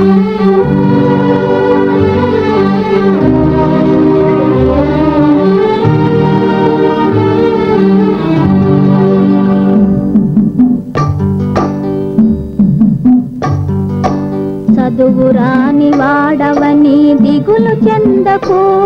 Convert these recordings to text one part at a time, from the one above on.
చదువురాని వాడవని దిగులు చెందకు.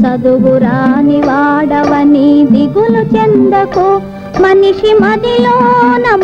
చదువురాని వాడవని దిగులు చెందకు. మనిషి మదిలో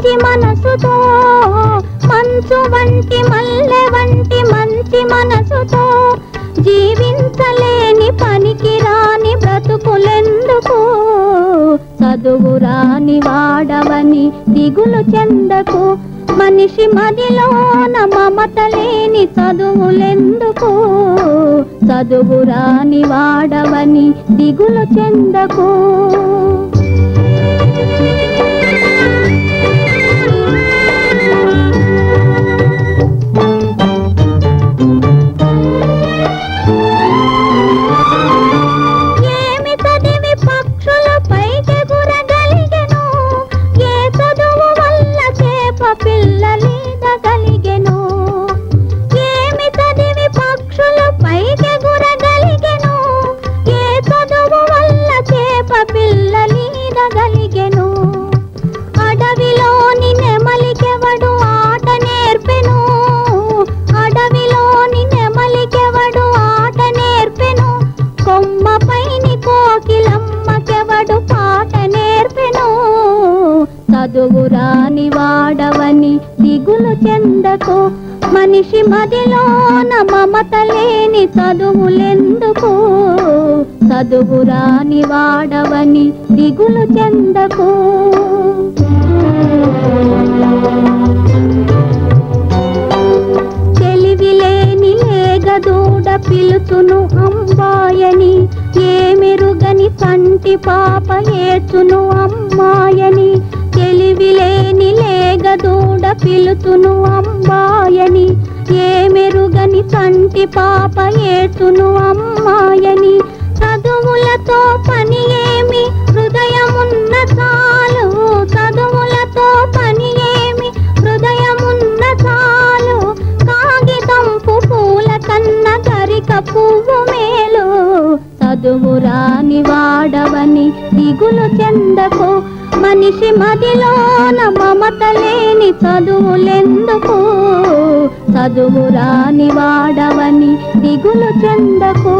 మంచి మనసుతో మంచు వంటి మల్లె వంటి మంచి మనసుతో జీవించలేని పనికి రాని బ్రతుకులెందుకు? చదువు రాని వాడవని దిగులు చెందకు? మనిషి మదిలోన మమత లేని చదువులెందుకు? చదువు రాని వాడవని దిగులు చెందకు? పిల్లలీదగలిగెను అడవిలోని నెమలికెవడు ఆట నేర్పెను. అడవిలోని నెమలికెవడు ఆట నేర్పెను. కొమ్మపైని కోకిలమ్మకెవడు పాట నేర్పెను. చదువురాని వాడవని దిగులు చెందకు. మనిషి మదిలోన మమత లేని చదువులెందుకు? చదువు రాని వాడవని దిగులు చెందకు. తెలివిలేని లేగదూడ పిలుచును అంబాయని ఏమెరుగని కంటి పాప ఏచును అమ్మాయని తెలివిలేని లేగదూడ పిలుచును అంబాయని ఏమెరుగని కంటి పాప ఏచును అమ్మా పువ్వు మేలు. చదువు రాని వాడవని దిగులు చెందకు. మనిషి మదిలోన మమత లేని చదువులెందుకు? చదువు రాని వాడవని దిగులు చెందకు.